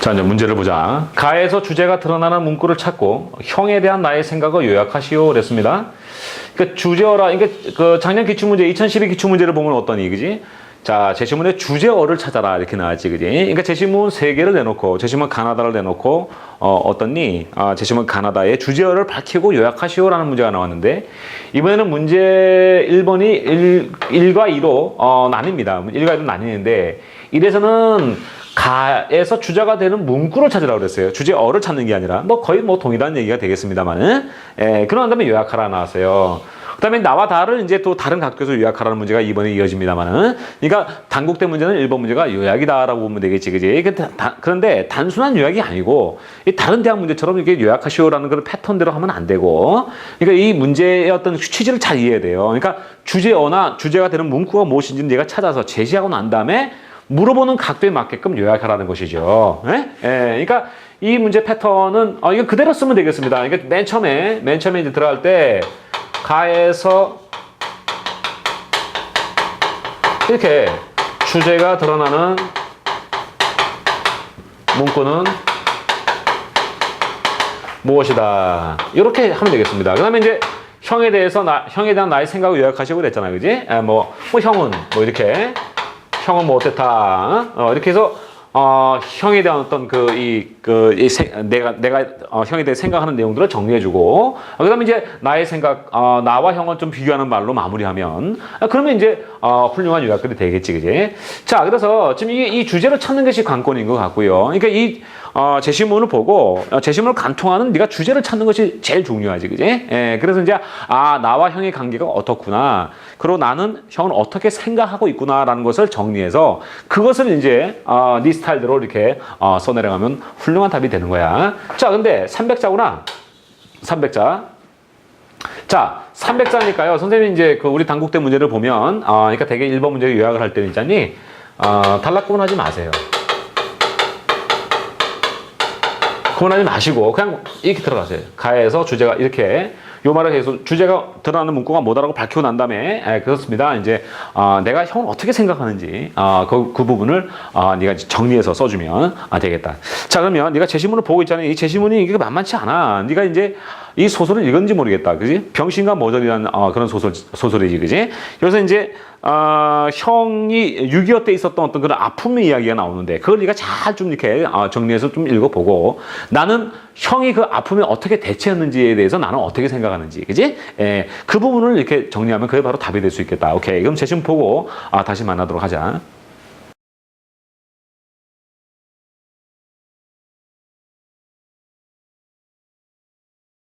자, 이제 문제를 보자. 가에서 주제가 드러나는 문구를 찾고 형에 대한 나의 생각을 요약하시오. 그랬습니다. 그 주제어라, 그러니까 그 작년 기출문제, 2012 기출문제를 보면 어떤 얘기지? 자, 제시문의 주제어를 찾아라. 이렇게 나왔지, 그지? 그러니까 제시문 세 개를 내놓고, 제시문 가나다를 내놓고, 어, 어떻니? 아, 제시문 가나다의 주제어를 밝히고 요약하시오라는 문제가 나왔는데, 이번에는 문제 1번이 1, 1과 2로, 어, 나뉩니다. 1과 2로 나뉘는데, 이래서는 가에서 주자가 되는 문구를 찾으라고 그랬어요. 주제어를 찾는 게 아니라 뭐 거의 뭐 동일한 얘기가 되겠습니다만은 예, 그런 다음에 요약하라 나왔어요. 그다음에 나와 다를 이제 또 다른 각도에서 요약하라는 문제가 이번에 이어집니다만은 그러니까 단국대 문제는 1번 문제가 요약이다라고 보면 되겠지, 그지? 그런데 단순한 요약이 아니고 이 다른 대학 문제처럼 이렇게 요약하시오라는 그런 패턴대로 하면 안 되고 그러니까 이 문제의 어떤 취지를 잘 이해해야 돼요. 그러니까 주제어나 주제가 되는 문구가 무엇인지 내가 찾아서 제시하고 난 다음에 물어보는 각도에 맞게끔 요약하라는 것이죠. 예? 예, 그러니까 이 문제 패턴은 어, 이거 그대로 쓰면 되겠습니다. 그러니까 맨 처음에 맨 처음에 이제 들어갈 때 가에서 이렇게 주제가 드러나는 문구는 무엇이다. 이렇게 하면 되겠습니다. 그 다음에 이제 형에 대해서 나, 형에 대한 나의 생각을 요약하시고 그랬잖아요. 그지? 아, 뭐, 뭐 형은 뭐 이렇게 형은 뭐 어땠다. 어, 이렇게 해서 어, 형에 대한 어떤 그, 이, 그, 이 세, 내가, 내가, 어, 형에 대해 생각하는 내용들을 정리해주고, 어, 그 다음에 이제 나의 생각, 어, 나와 형을 좀 비교하는 말로 마무리하면, 아, 그러면 이제, 어, 훌륭한 요약들이 되겠지, 그지? 자, 그래서 지금 이, 이 주제를 찾는 것이 관건인 것 같고요. 그러니까 이, 어, 제시문을 보고, 어, 제시문을 관통하는 네가 주제를 찾는 것이 제일 중요하지, 그지? 예, 그래서 이제, 아, 나와 형의 관계가 어떻구나. 그리고 나는 형은 어떻게 생각하고 있구나라는 것을 정리해서 그것을 이제, 어, 네 스타일대로 이렇게, 어, 써내려가면 훌륭한 답이 되는 거야. 자, 근데 300자구나. 300자. 자, 300자니까요. 선생님이 이제 그 우리 단국대 문제를 보면, 어, 그러니까 되게 1번 문제 요약을 할 때는 있잖니, 어, 단락구분하지 마세요. 구분하지 마시고 그냥 이렇게 들어가세요. 가에서 주제가 이렇게 요 말을 해서 주제가 드러나는 문구가 뭐다라고 밝히고 난 다음에 에, 그렇습니다. 이제 어, 내가 형을 어떻게 생각하는지 어, 그, 그 부분을 어, 네가 정리해서 써주면 아, 되겠다. 자 그러면 네가 제시문을 보고 있잖아요. 이 제시문이 이게 만만치 않아. 네가 이제 이 소설을 읽은지 모르겠다. 그지? 병신과 모전이라는 어, 그런 소설 소설이지, 그지? 그래서 이제 어, 형이 6.25 때 있었던 어떤 그런 아픔의 이야기가 나오는데 그걸 네가 잘 좀 이렇게 어, 정리해서 좀 읽어보고 나는 형이 그 아픔에 어떻게 대처했는지에 대해서 나는 어떻게 생각하는지, 그지? 예, 그 부분을 이렇게 정리하면 그게 바로 답이 될 수 있겠다. 오케이. 그럼 제시문 보고 아, 다시 만나도록 하자.